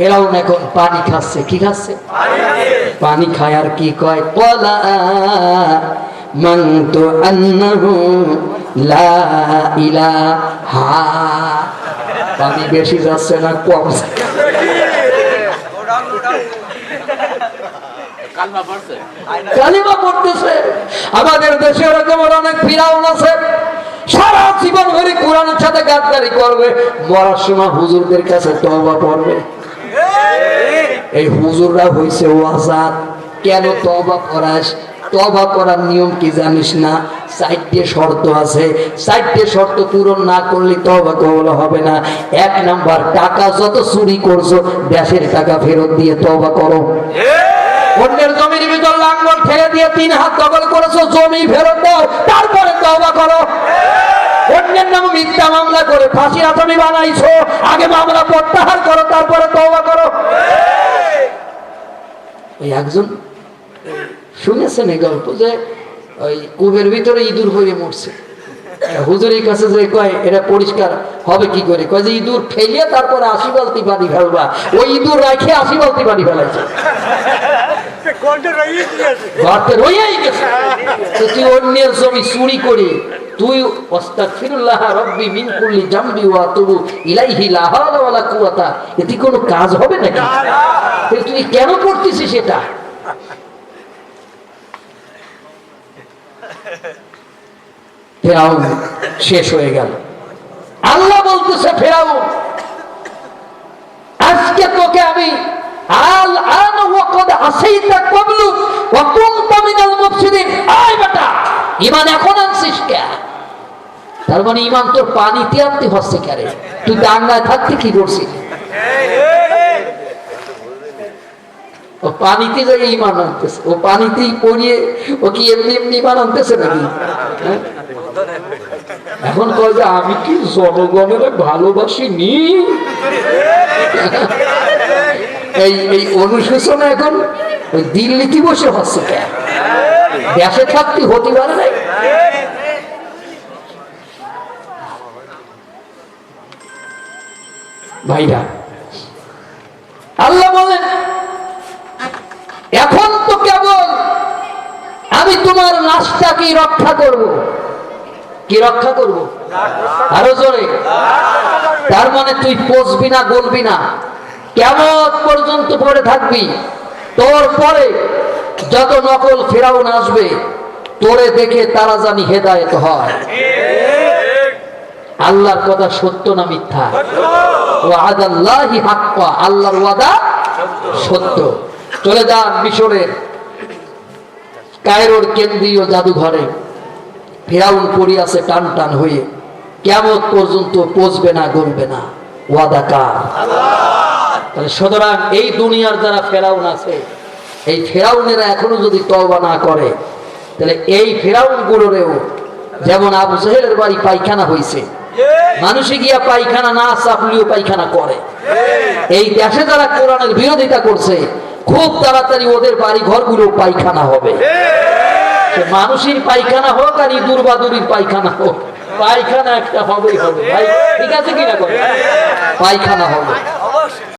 ফেরাউন এখন পানি খাচ্ছে কি খাচ্ছে? পানি খায় আর কি কয়? কলা মন্তু আন্নাহু লা ইলাহা। পানি বেশি যাচ্ছে না কম কালিমা পড়তেছে। আমাদের দেশে এরকম অনেক ফিরাউন আছে। সারা জীবন ধরে কোরআনের সাথে গাদ্দারি করবে। মরার সময় হুজুরদের কাছে তওবা পড়বে। এই হুজুররা হইছে ওয়াজাত কেন তওবা করাস? তবা করার নিয়ম কি জানিস না? চারটে শর্ত আছে। চারটে শর্ত পূরণ না করলে তবা কবল হবে না। এক নাম্বার, টাকা যত চুরি করছ, দেশের টাকা ফেরত দিয়ে তবা করো। অন্যের জমির ভিতর লাঙ্গল ঠেলে দিয়ে তিন হাত দখল করেছ, জমি ফেরত দাও, তারপরে তওবা করো। অন্যের নামে মিথ্যা মামলা করে, ফাঁসির আসামি বানাইছো, আগে মামলা প্রত্যাহার করো, তারপরে করো ওই একজন শুনেছেন এই গল্প যে ওই কুবের ভিতরে ইঁদুর হয়ে মরছে। হুজুরের কাছে যে কয় এটা পরিষ্কার হবে কি করে? কয় যে ইঁদুর ফেলিয়ে তারপরে আশি বালতি পানি ফেলবা। ওই ইঁদুর রাখে আশি বালতি পানি ফেলাইছে। গর্তে রইয়াই গেছে। তুই অন্যের জমি চুরি করে তুই অস্তাগফিরুল্লাহ রব্বি মিন কুল্লি জামবি ওয়া তুবু ইলাইহি লা হাওলা ওয়ালা কুওয়াতা। এতে কোনো কাজ হবে নাকি? তাহলে তুই কেন করতেছিস এটা? ফেরাউন শেষ হয়ে গেল। আল্লাহ বলতেছে ফেরাউন আজকে তোকে আমি আল আন ওয়াকাদ আসাইতা ক্বাবলু ওয়া কুনতা মিনাল মুফসিদিন। আয় বেটা ঈমান এখন আনছিস কে? তার মানে ঈমান তোর পানিতে আনতে হচ্ছে কেরে তুই দাঙ্গায় থাকতে কি করছিস? ও পানিতে যাই ইমান আনতেছে, ও পানিতেই পড়িয়ে ও কি এমনি এমনি ইমান আনতেছে নাকি? হ্যাঁ? এখন কয় যে, আমি কি জনগণের ভালোবাসি নি? এই এই অনুশোচনা এখন ওই দিল্লিতে বসে হচ্ছে দেশে থাকতে হতে পারে নাই? ভাইরা। আল্লাহ বলেন, এখন তো কেবল আমি তোমার লাশটাকে রক্ষা করব। কি রক্ষা করব? আরও জোরে। তার মানে তুই পচবি না, গলবি না। কেমন পর্যন্ত পড়ে থাকবি? তোর পরে যত নকল ফেরাউন আসবে, তোরে দেখে তারা জানি হেদায়েত হয়। আল্লাহর কথা সত্য না মিথ্যা? ও আদাল্লাহি হাক্কা, আল্লাহর ওয়াদা সত্য। চলে যান মিশরের কায়রোর কেন্দ্রীয় জাদুঘরে। ফেরাউন পড়ি আছে টান টান হয়ে। কেমন পর্যন্ত পচবে না, গলবে না। ওয়াদা কার? তাহলে সুতরাং এই দুনিয়ার যারা ফেরাউন আছে, এই ফেরাউনেরা এখনও যদি তওবা না করে, তাহলে এই ফেরাউন গুলোরেও যেমন আবু জাহেলের বাড়ি পায়খানা হয়েছে মানুষে গিয়া পায়খানা না চাপলিও পায়খানা করে। এই দেশে যারা কোরআনের বিরোধিতা করছে খুব তাড়াতাড়ি ওদের বাড়ি ঘরগুলো পায়খানা হবে। মানুষের পায়খানা হোক আর ইঁদুর বাদুরির পায়খানা হোক। পায়খানা একটা হবেই হবে। ভাই ঠিক আছে কিনা করে পায়খানা হবে।